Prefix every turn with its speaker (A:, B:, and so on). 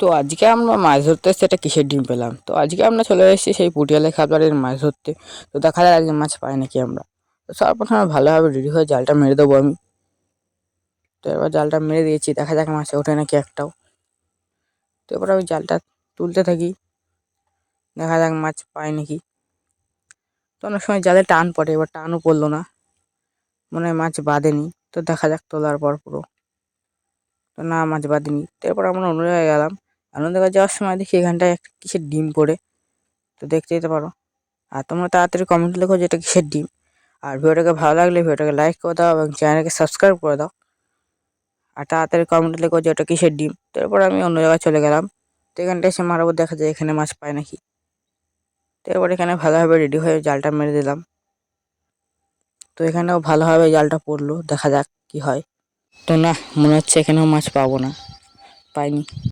A: তো আজকে আমরা মাছ ধরতে এসেছি একটা কিসের ডিম পেলাম। তো আজকে আমরা চলে এসেছি সেই পুটিয়ালে খাবারের মাছ ধরতে। তো দেখা যাক আজকে মাছ পাই নাকি আমরা। তো সর্বপ্রথমে ভালোভাবে রেডি হয়ে জালটা মেরে দেবো আমি। তো এবার জালটা মেরে দিয়েছি, দেখা যাক মাছ ওঠে নাকি একটাও। তো এবার আমি জালটা তুলতে থাকি। দেখা যাক মাছ পাই নাকি। তো অনেক সময় জালে টান পড়ে, এবার টানও পড়ল না। মনে হয় মাছ বাঁধেনি। তো দেখা যাক তোলার পর পুরো। তো না, মাছ বাঁধেনি। তো এরপর আমরা অন্য জায়গায় গেলাম। আনন্দবাজার যাওয়ার সময় দেখি এখানটায় একটা কিসের ডিম পড়ে। তো দেখতে যেতে পারো। আর তোমরা তাড়াতাড়ি কমেন্ট লেখো যে এটা কিসের ডিম। আর ভিডিওটাকে ভালো লাগলে ভিডিওটাকে লাইক করে দাও এবং চ্যানেলকে সাবস্ক্রাইব করে দাও। আর তাড়াতাড়ি কমেন্ট লেখো যে এটা কিসের ডিম। তারপর আমি অন্য জায়গায় চলে গেলাম। তো এখানটায় এসে মারাবো, দেখা যায় এখানে মাছ পায় নাকি। তো এরপর এখানে ভালোভাবে রেডি হয়ে জালটা মেরে দিলাম। তো এখানেও ভালোভাবে জালটা পড়ল, দেখা যাক কি হয়। তো না, মনে হচ্ছে এখানেও মাছ পাবো না। পাইনি।